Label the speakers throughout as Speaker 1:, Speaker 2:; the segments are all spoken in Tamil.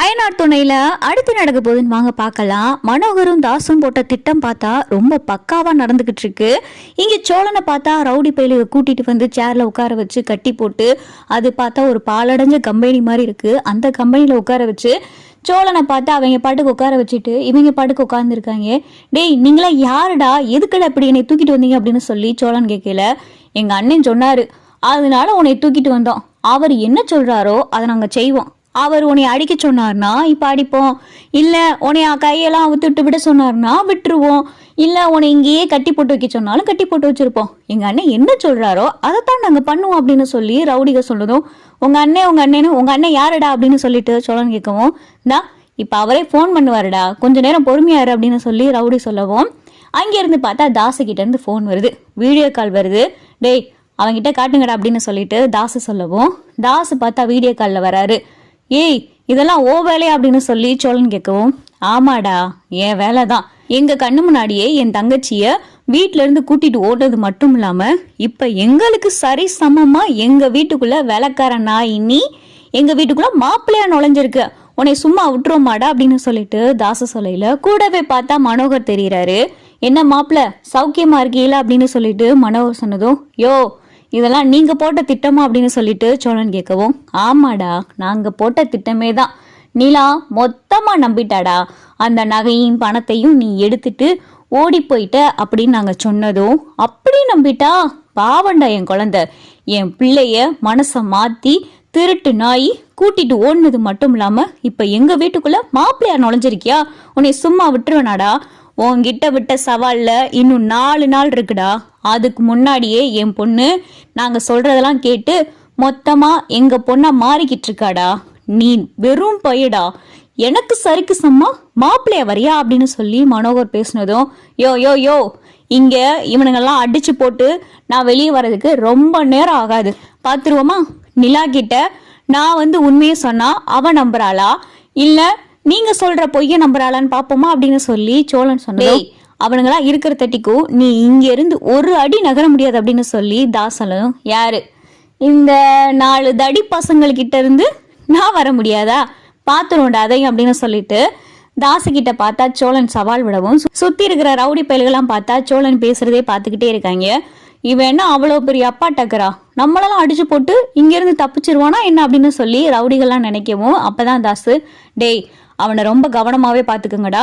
Speaker 1: அயனார் துணையில் அடுத்து நடக்க போகுதுன்னு வாங்க பார்க்கலாம். மனோகரும் தாசும் போட்ட திட்டம் பார்த்தா ரொம்ப பக்காவாக நடந்துக்கிட்டு இருக்கு. இங்கே சோழனை பார்த்தா ரவுடி பயிலுக கூட்டிட்டு வந்து சேரில் உட்கார வச்சு கட்டி போட்டு அது பார்த்தா ஒரு பாலடைஞ்ச கம்பெனி மாதிரி இருக்கு. அந்த கம்பெனியில் உட்கார வச்சு சோழனை பார்த்து அவங்க பாட்டுக்கு உட்கார வச்சுட்டு இவங்க பாட்டுக்கு உட்காந்துருக்காங்க டேய் நீங்களா யாருடா? எதுக்குடா அப்படி என்னை தூக்கிட்டு வந்தீங்க அப்படின்னு சொல்லி சோழன் கேட்கல எங்கள் அண்ணன் சொன்னார் அதனால உன்னை தூக்கிட்டு வந்தோம். அவர் என்ன சொல்கிறாரோ அதை நாங்கள் செய்வோம். அவர் உன்னை அடிக்க சொன்னார்னா இப்போ அடிப்போம். இல்லை உன்னை கையெல்லாம் விட்டு விட சொன்னார்னா விட்டுருவோம். இல்லை உன்னை இங்கேயே கட்டி போட்டு வைக்க சொன்னாலும் கட்டி போட்டு வச்சுருப்போம். எங்கள் அண்ணன் என்ன சொல்கிறாரோ அதைத்தான் நாங்கள் பண்ணுவோம் அப்படின்னு சொல்லி ரவுடிக சொல்லுறோம் உங்கள் அண்ணன் உங்கள் அண்ணனு உங்கள் அண்ணன் யாருடா அப்படின்னு சொல்லிட்டு சோழன் கேட்கவும் தா இப்போ அவரே ஃபோன் பண்ணுவாருடா. கொஞ்ச நேரம் பொறுமையாரு அப்படின்னு சொல்லி ரவுடி சொல்லவும் அங்கேருந்து பார்த்தா தாசுகிட்டேருந்து ஃபோன் வருது. வீடியோ கால் வருது. டேய் அவங்ககிட்ட காட்டுங்கடா அப்படின்னு சொல்லிட்டு தாசு சொல்லவும் தாசு பார்த்தா வீடியோ காலில் வராரு. ஏய் இதெல்லாம் ஓ வேலையா அப்படின்னு சொல்லி சோழன் கேட்கவும் ஆமாடா என் வேலை தான் எங்க கண்ணு முன்னாடியே என் தங்கச்சிய வீட்ல இருந்து கூட்டிட்டு ஓடுறது மட்டும் இல்லாம இப்ப எங்களுக்கு சரி சமமா எங்க வீட்டுக்குள்ள வேலைக்கார நாய் நீ எங்க வீட்டுக்குள்ள மாப்பிள்ளையா நுழைஞ்சிருக்கு. உன்னை சும்மா விட்டுருமாடா அப்படின்னு சொல்லிட்டு தாச சொல்லையில கூடவே பார்த்தா மனோகர் தெரியறாரு. என்ன மாப்பிள்ள சௌக்கியமா இருக்கீங்களா அப்படின்னு சொல்லிட்டு மனோகர் சொன்னதும் யோ இதெல்லாம் நீங்க போட்ட திட்டமா அப்படின்னு சொல்லிட்டு சோழன் கேட்கவும் ஆமாடா நாங்க போட்ட திட்டமே தான். நிலா மொத்தமா நம்பிட்டாடா. அந்த நகையும் பணத்தையும் நீ எடுத்துட்டு ஓடி போயிட்ட அப்படின்னு நாங்க சொன்னதும் அப்படி நம்பிட்டா? பாவண்டா என் குழந்தை. என் பிள்ளைய மனசை மாத்தி திருட்டு நாய் கூட்டிட்டு ஓடுனது மட்டும் இல்லாம இப்ப எங்க வீட்டுக்குள்ள மாப்பிள்ளையார் நுழைஞ்சிருக்கியா? உன்னை சும்மா விட்டுருவேனாடா. உன்கிட்ட விட்ட சவாலில் இன்னும் நாலு நாள் இருக்குடா. அதுக்கு முன்னாடியே என் பொண்ணு நாங்கள் சொல்கிறதெல்லாம் கேட்டு மொத்தமாக எங்கள் பொண்ணை மாறிக்கிட்டு இருக்காடா. நீ வெறும் பையடா. எனக்கு சரிக்கு சம்மா? மாப்பிள்ளைய வரியா அப்படின்னு சொல்லி மனோகர் பேசினதும் யோ யோ யோ இங்கே இவனுங்கெல்லாம் அடிச்சு போட்டு நான் வெளியே வர்றதுக்கு ரொம்ப நேரம் ஆகாது. பார்த்துருவோமா நிலா கிட்ட நான் வந்து உண்மையை சொன்னால் அவ நம்புறாளா? இல்லை நீங்க சொல்ற பொய்ய நம்புறாளான்னு பாப்போமா அப்படின்னு சொல்லி சோழன் சொன்னேன் அவனுங்களா இருக்கிற தட்டிக்கும் நீ இங்க இருந்து ஒரு அடி நகர முடியாது அப்படின்னு சொல்லி தாசலும் யாரு? இந்த நாலு தடி பசங்கள்கிட்ட இருந்து நான் வர முடியாதா? பாத்துருவோம்டா அதையும் அப்படின்னு சொல்லிட்டு தாசுகிட்ட பார்த்தா சோழன் சவால் விடவும் சு- சுத்தி இருக்கிற ரவுடி பயல்கள்லாம் பார்த்தா சோழன் பேசுறதே பார்த்துக்கிட்டே இருக்காங்க. இவன் என்ன அவ்வளோ பெரிய அப்பா டக்கரா? நம்மளெல்லாம் அடிச்சு போட்டு இங்கேருந்து தப்பிச்சிருவானா என்ன? அப்படின்னு சொல்லி ரவுடிகள்லாம் நினைக்கவும் அப்பதான் தாசு டேய் அவனை ரொம்ப கவனமாகவே பார்த்துக்குங்கடா.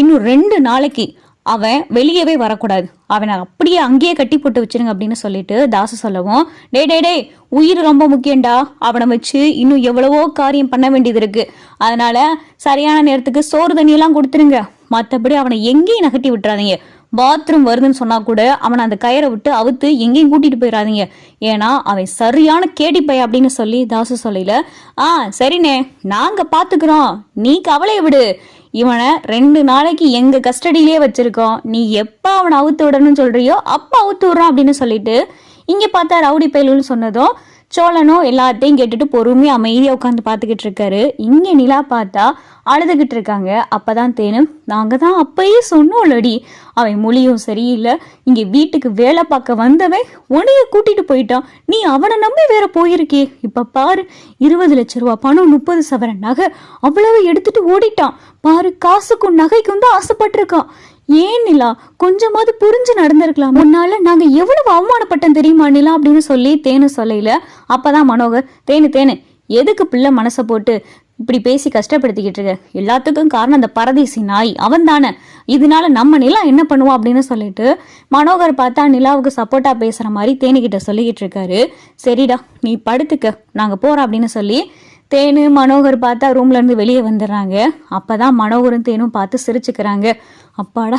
Speaker 1: இன்னும் ரெண்டு நாளைக்கு அவன் வெளியவே வரக்கூடாது. அவனை அப்படியே அங்கேயே கட்டி போட்டு வச்சிருங்க அப்படின்னு சொல்லிட்டு தாசு சொல்லவும் டே டே டே உயிர் ரொம்ப முக்கியம்டா. அவனை வச்சு இன்னும் எவ்வளவோ காரியம் பண்ண வேண்டியது இருக்கு. அதனால சரியான நேரத்துக்கு சோறு தண்ணியெல்லாம் கொடுத்துருங்க. மற்றபடி அவனை எங்கேயும் நகட்டி விட்டுறாதீங்க. பாத்ரூம் வருதுன்னு சொன்னா கூட அவனை அந்த கயிறை விட்டு அவுத்து எங்கேயும் கூட்டிட்டு போயிடாதீங்க ஏன்னா அவன் சரியான கேடி பைய அப்படின்னு சொல்லி தாசு சொல்லல ஆ சரிண்ணே நாங்க பாத்துக்கிறோம். நீ கவலையை விடு. இவனை ரெண்டு நாளைக்கு எங்க கஸ்டடியிலே வச்சிருக்கோம். நீ எப்ப அவனை அவுத்து விடணும்னு சொல்றியோ அப்ப அவுத்து விடுறான் அப்படின்னு சொல்லிட்டு இங்க பார்த்தா ரவுடி பயலுன்னு சொன்னதும் சோழனும் எல்லாத்தையும் கேட்டுட்டு பொறுமையா அமைதியா உட்காந்து பார்த்துக்கிட்டு இருக்காரு. இங்க நிலா பார்த்தா அழுதுகிட்டு இருக்காங்க. அப்பதான் தேனும் நாங்க தான் அப்பயே சொன்னோம்லடி. அவன் மொழியும் சரியில்லை. இங்க வீட்டுக்கு வேலை பார்க்க வந்தவன் உனைய கூட்டிட்டு போயிட்டான். நீ அவனை நம்பி வேற போயிருக்கே இப்ப பாரு இருபது லட்ச ரூபா பணம் முப்பது சவரன் நகை அவ்வளவு எடுத்துட்டு ஓடிட்டான். பாரு காசுக்கும் நகைக்கும் தான் ஆசைப்பட்டிருக்கான். ஏன் நிலா? கொஞ்சமாவது புரிஞ்சு நடந்திருக்கலாம். முன்னால நாங்க எவ்வளவு அவமானப்பட்டோம் தெரியுமா நிலா அப்படின்னு சொல்லி தேனு சொல்லையில அப்பதான் மனோகர் தேனு தேனு எதுக்கு பிள்ளை மனசை போட்டு இப்படி பேசி கஷ்டப்படுத்திக்கிட்டு இருக்க? எல்லாத்துக்கும் காரணம் அந்த பரதேசி நாய். அவன் தானே. இதனால நம்ம நிலா என்ன பண்ணுவோம் அப்படின்னு சொல்லிட்டு மனோகர் பார்த்தா நிலாவுக்கு சப்போர்ட்டா பேசுற மாதிரி தேனுகிட்ட சொல்லிக்கிட்டு இருக்காரு. சரிடா நீ படுத்துக்க. நாங்க போறோம் அப்படின்னு சொல்லி தேனு மனோகர் பார்த்தா ரூம்ல இருந்து வெளியே வந்துடுறாங்க. அப்பதான் மனோகரும் தேனும் பார்த்து சிரிச்சுக்கிறாங்க. அப்பாடா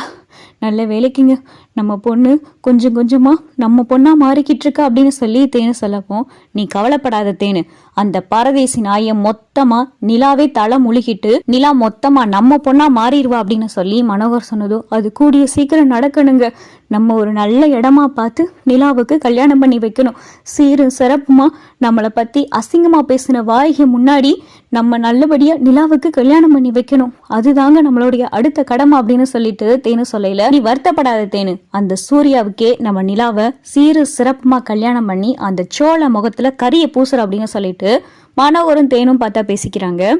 Speaker 1: நல்ல வேலைக்குங்க. நம்ம பொண்ணு கொஞ்சம் கொஞ்சமா நம்ம பொண்ணா மாறிக்கிட்டு இருக்கா அப்படின்னு சொல்லி தேனு சொல்லப்போம் நீ கவலைப்படாத தேனு. அந்த பரதேசி நாயை மொத்தமா நிலாவே தலை முழுகிட்டு நிலா மொத்தமா நம்ம பொண்ணா மாறிடுவா அப்படின்னு சொல்லி மனோகர் சொன்னதோ அது கூடிய சீக்கிரம் நடக்கணுங்க. நம்ம ஒரு நல்ல இடமா பார்த்து நிலாவுக்கு கல்யாணம் பண்ணி வைக்கணும். சீரும் சிறப்புமா நம்மளை பத்தி அசிங்கமா பேசின வாய்க்கு முன்னாடி நம்ம நல்லபடியா நிலாவுக்கு கல்யாணம் பண்ணி வைக்கணும். அதுதாங்க நம்மளுடைய அடுத்த கடமை அப்படின்னு சொல்லிட்டு தேனு சொல்லையில நீ வருத்தப்படாத தேனு. அந்த சூர்யாவுக்கே நம்ம நிலாவை சீரு சிறப்புமா கல்யாணம் பண்ணி அந்த சோழ முகத்துல கரிய பூசுற அப்படின்னு சொல்லிட்டு மனோகரும் தேனும் பார்த்தா பேசிக்கிறாங்க.